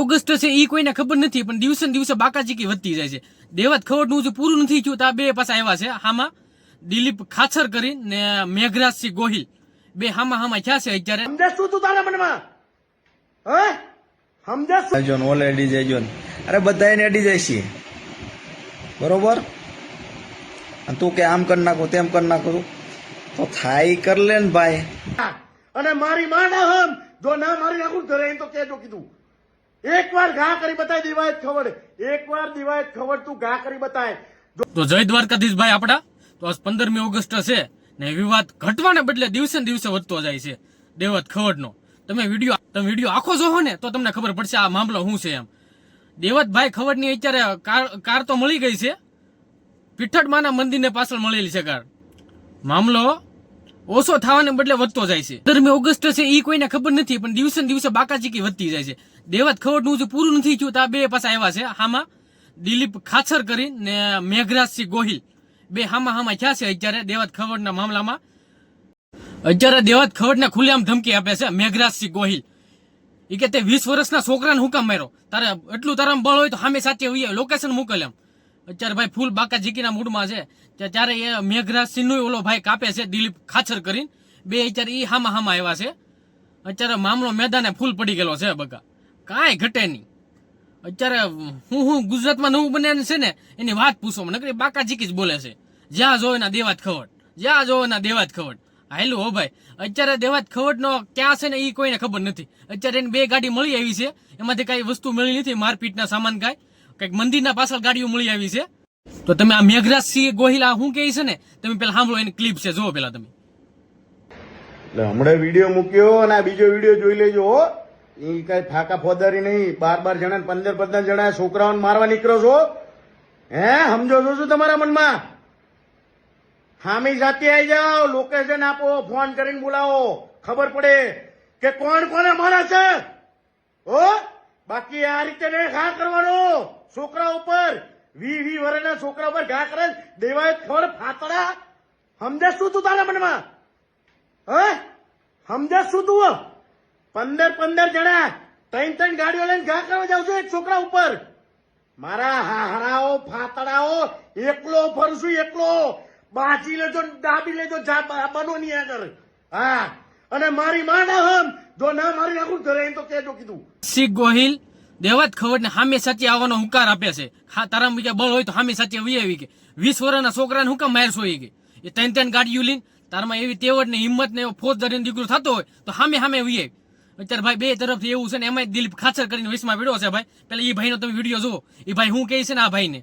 August છે એ કોઈને ખબર નથી પણ દિવસે ને દિવસે બાકાચીકી વધતી જાય છે. દેવત ખવડનું જે પૂરું નથી થયું તો આ બે પાછા આવ્યા છે. હામાં દિલીપ ખાચર કરી ને મેઘરાજસિંહ ગોહિલ. બે હામાં હામાં થયા છે અત્યારે. સમજે શું તું તારા મનમાં? હે? સમજે શું? જજો ને ઓલે અડી જજો અરે બધા એને એડી જાય છે બરોબર તું કે આમ કરી નાખું તેમ કરી નાખું તો. થાય કર લે ને ભાઈ. અને મારી માં ના હમ. જો ના મારી નાખું ઘરે તો કેજો કીધું. એક વાર ઘા કરી બતાય દિવાયત ખબર. એક વાર દિવાયત ખબર તું ઘા કરી બતાય. તો જય દ્વારકાધીશ ભાઈ આપડા તો આજ પંદરમી ઓગસ્ટ છે ને વિવાદ ઘટવાને બદલે દિવસે દિવસે વધતો જાય છે. દેવત ખવડનો. તમે વીડિયો તમે વીડિયો આખો જોહો ને તો તમને ખબર પડશે આ મામલો શું છે એમ. દેવતભાઈ ખવડની અત્યારે કાર તો મળી ગઈ છે. પીઠડમાના મંદિરને પાછળ મળેલી છે કાર. મામલો ઓછો થવાને બદલે વધતો જાય છે. દરમિયાન ઓગસ્ટ છે એ કોઈને ખબર નથી, પણ દિવસે દિવસે બાકાચીકી વધતી જાય છે. દેવત ખવડનું જે પૂરું નથી થયું, તો આ બે પાછા આવ્યા છે. હામાં દિલીપ ખાચર કરી ને મેઘરાજસિંહ ગોહિલ. બે હામાં હામા થયા છે અત્યારે દેવત ખવડના મામલામાં. અત્યારે દેવત ખવડને ખુલ્લેઆમ ધમકી આપે છે મેઘરાજસિંહ ગોહિલ. એ કે તે વીસ વર્ષના છોકરાને હુકમ માર્યો. તારે એટલું તારામાં બળ હોય તો સામે સાચે હોઈએ લોકેશન મોકલ એમ. અત્યારે ભાઈ ફૂલ બાકા જીકીના મૂડમાં છે. ત્યારે એ મેઘરાજસિંહનો ઓલો ભાઈ કાપે છે દિલીપ ખાચર કરીને. બે અત્યારે એ હામા હામા આવ્યા છે. અત્યારે મામલો મેદાને ફૂલ પડી ગયેલો છે, બકા. કાંઈ ઘટે નહીં. અત્યારે હું હું ગુજરાતમાં નવું બને છે ને, એની વાત પૂછો મને. નકરી બાકા જીકી જ બોલે છે. જ્યાં જો એના દેવાત ખવડ. જ્યાં જો એના દેવાત ખવડ. હાલું હો ભાઈ. અત્યારે દેવાત ખવડ નો ક્યાં છે ને એ કોઈને ખબર નથી. અત્યારે એની બે ગાડી મળી આવી છે. એમાંથી કાંઈ વસ્તુ મળી નથી, મારપીટના સામાન કાંઈ. કંઈક મંદિરના પાછળ ગાડીઓ મળી આવી છે. તો તમે આ મેઘરાજસિંહ ગોહિલ આ શું કહે છે ને? તમે પેલા સાંભળો એની ક્લિપ છે, જુઓ પેલા તમે. હમણાં વીડિયો મૂક્યો અને આ બીજો વીડિયો જોઈ લેજો હો. એ કઈ ફાકા ફોદારી નહીં. બાર બાર જણા પંદર પંદર જણા છોકરાઓને મારવા નીકળો છો. હે, સમજો છો શું તમારા મનમાં? હામી જાતે આવી જાઓ લોકેશન આપો ફોન કરીને બોલાવો. ખબર પડે કે કોણ કોને મારે છે? હો? બાકી આ રીતે ને ઘા કરવાનો. છોકરા ઉપર વી વી વર્ષના છોકરા ઉપર ઘા કરે દેવાય ખબર ફાતડા. સમજે શું તું તારા મનમાં? હે? સમજે શું તું? પંદર પંદર જણા ત્રણ ત્રણ ગાડીઓ લઈને ઘા કરવા જાવ છું એક છોકરા ઉપર. મારા હાહરાઓ, ફાતડાઓ, એકલો ફરશું, એકલો. બાજી લેજો ડાબી લેજો બનો નહીં આગળ. હા. અને મારી માં ના હમ. જો ના મારી નાખું ઘરે એમ તો કેજો કીધું. સિંહ ગોહિલ દેવત ખવડ ને સામે સાચી આવવાનો હુકાર આપે છે. હા તારા બીજા બળ હોય તો સામે સાચી વી આવી કે. વીસ વર્ષના છોકરાને હુંકા મારશો એ કે. એ ત્રણ ત્રણ ગાડીઓ લઈને તારમાં એવી તેવડ ને હિંમત ને એવો ફોજદારી દીકરો થતો હોય તો હામે હામે વી આવી. અત્યારે ભાઈ બે તરફથી એવું છે ને એમાં દિલીપ ખાચર કરીને વીસમાં વિડો છે ભાઈ. પેલા એ ભાઈનો તમે વીડિયો જુઓ. એ ભાઈ હું કહે છે ને આ ભાઈને?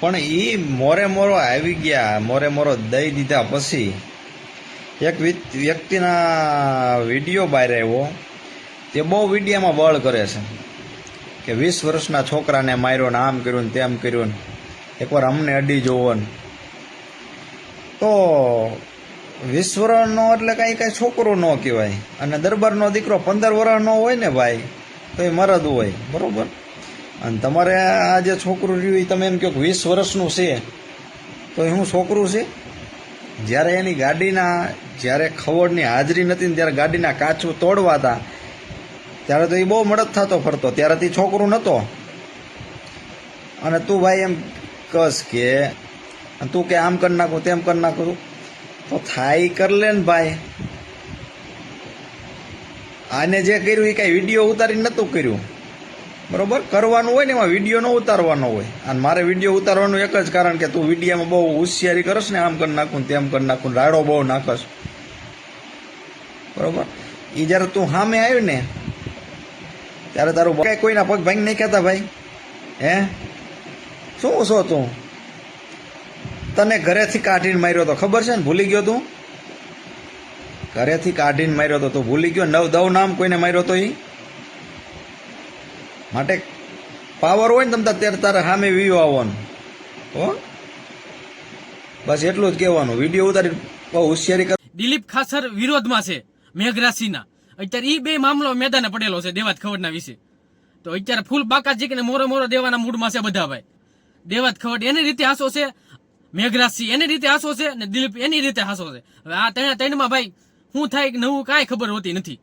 પણ એ મોરે મોરો આવી ગયા મોરે મોરો દઈ દીધા પછી એક વ્યક્તિના વીડિયો બહાર આવ્યો. તે બહુ વિડીયામાં બળ કરે છે. કે વીસ વર્ષના છોકરાને માર્યો ને આમ કર્યું ને તેમ કર્યું ને. એકવાર અમને અડી જોવો ને. તો વીસ વર્ષનો એટલે કાંઈ કાંઈ છોકરો ન કહેવાય. અને દરબારનો દીકરો પંદર વર્ષનો હોય ને ભાઈ, તો એ મરદ હોય. બરાબર? અને તમારે આ જે છોકરું રહ્યું એ તમે એમ કહો વીસ વર્ષનું છે. તો એ હું છોકરું છે? જ્યારે એની ગાડીના, જ્યારે ખવડની હાજરી નથી ને ત્યારે ગાડીના કાચું તોડવા હતા, ત્યારે તો એ બહુ મદદ થતો ફરતો. ત્યારે તો ઈ છોકરું નહોતો. અને તું ભાઈ એમ કસ કે તું કે આમ કરી નાખું, તેમ કરી નાખું. તો થાય કરી લે ને ભાઈ. આને જે કર્યું એ કાંઈ વીડિયો ઉતારી નહોતું કર્યું. બરોબર? કરવાનું હોય ને એમાં વીડિયો ન ઉતારવાનો હોય. અને મારે વીડિયો ઉતારવાનું એક જ કારણ કે તું વિડીયામાં બહુ હોશિયારી કરશ ને આમ કરી નાખું તેમ કરી નાખું રાડો બહુ નાખશ બરોબર? એ જ્યારે તું સામે આવ્યું ને, ત્યારે તારું કાંઈ કોઈના પગ ભાઈ નહીં કહેતા ભાઈ. હે? શું છો તું? તને ઘરેથી કાઢીને માર્યો તો ખબર છે ને? ભૂલી ગયો તું? ઘરેથી કાઢીને માર્યો તો તું ભૂલી ગયો? નવ દવ નામ કોઈને માર્યો તો એ માટે પાવર હોય ને તમે ત્યારે તારે સામે વિવો આવવાનું. હો? બસ એટલું જ કહેવાનું. વીડિયો ઉતારી બહુ હોશિયારી કર દિલીપ ખાસર વિરોધમાં છે મેઘરાશિના. અત્યારે એ બે મામલો મેદાને પડેલો છે દેવાત ખવડના વિશે. તો અત્યારે ફૂલ બાકા કે મોરો મોરો દેવાના મૂડમાં છે બધા ભાઈ. દેવાત ખવડ એની રીતે હાસો છે, મેઘરાશિ એની રીતે હાસો છે ને દિલીપ એની રીતે હાસો છે. હવે આ ત્રણે ત્રણમાં ભાઈ શું થાય કે નવું કાંઈ ખબર હોતી નથી.